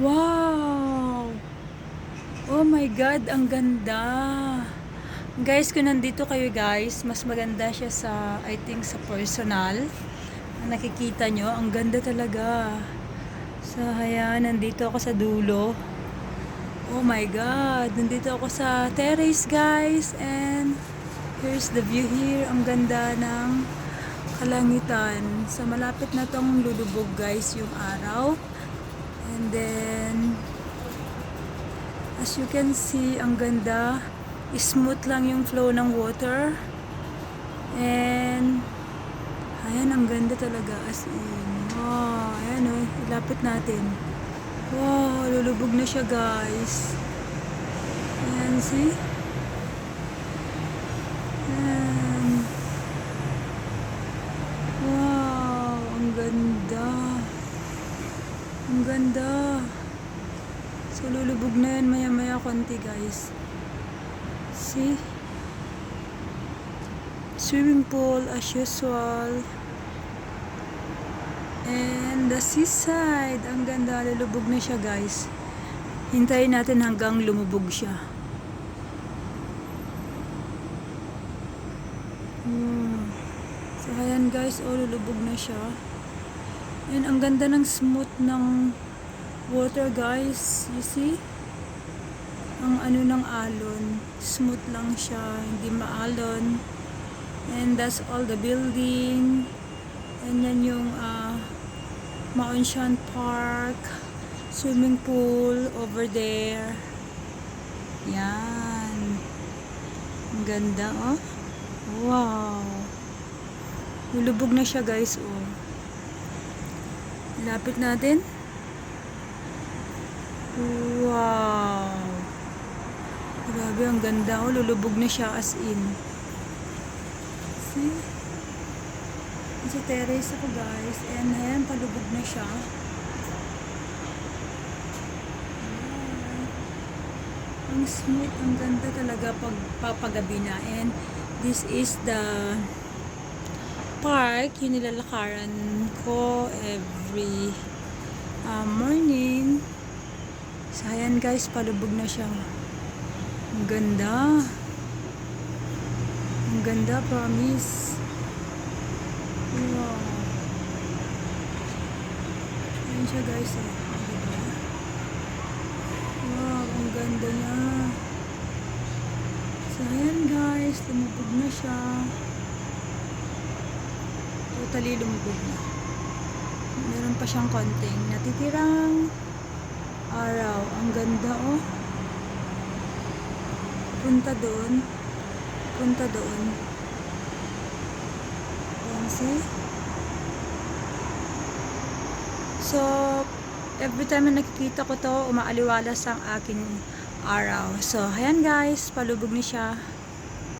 Wow! Oh my God, ang ganda! Guys, kung nandito kayo guys, mas maganda siya sa, I think, sa personal. Nakikita nyo, ang ganda talaga. So, ayan, nandito ako sa dulo. Oh my God, nandito ako sa terrace guys. And here's the view here. Ang ganda ng kalangitan. So, malapit na tong lulubog guys yung araw. And then, as you can see, ang ganda. Smooth lang yung flow ng water. And, ayan, ang ganda talaga. As in, wow, ayan o, ilapit natin. Wow, lulubog na siya guys. Ayan, see? Ayan. Wow, ang ganda. Ang ganda. So, lulubog na yan maya-maya konti, guys. See? Swimming pool as usual. And the seaside. Ang ganda. Lulubog na siya, guys. Hintayin natin hanggang lumubog siya. Hmm. So, ayan guys. Oh, lulubog na siya. And ang ganda ng smooth ng water guys. You see? Ang ano ng alon. Smooth lang siya. Hindi maalon. And that's all the building. And yan yung uh, Maonshan Park. Swimming pool over there. Yan. Ang ganda oh. Wow. Lulubog na siya guys oh. Lapit natin. Wow. Grabe, ang ganda. Oh, lulubog na siya as in. See? Sa terrace ako guys. And ayan, palubog na siya. Ang smooth, ang ganda talaga pag papagabi na. And this is the park, yung nilalakaran ko every uh, morning. So, ayan guys, palubog na siya. Ang ganda. Ang ganda, promise. Wow. Ayan siya guys. Diba? Wow, ang ganda niya. So, ayan guys, lumubog na siya totally lumubog na. Meron pa siyang konting natitirang araw. Ang ganda oh. Punta doon. Punta doon. Ayan, see? So, every time na nakikita ko to, umaaliwalas ang aking araw. So, ayan guys, palubog na siya.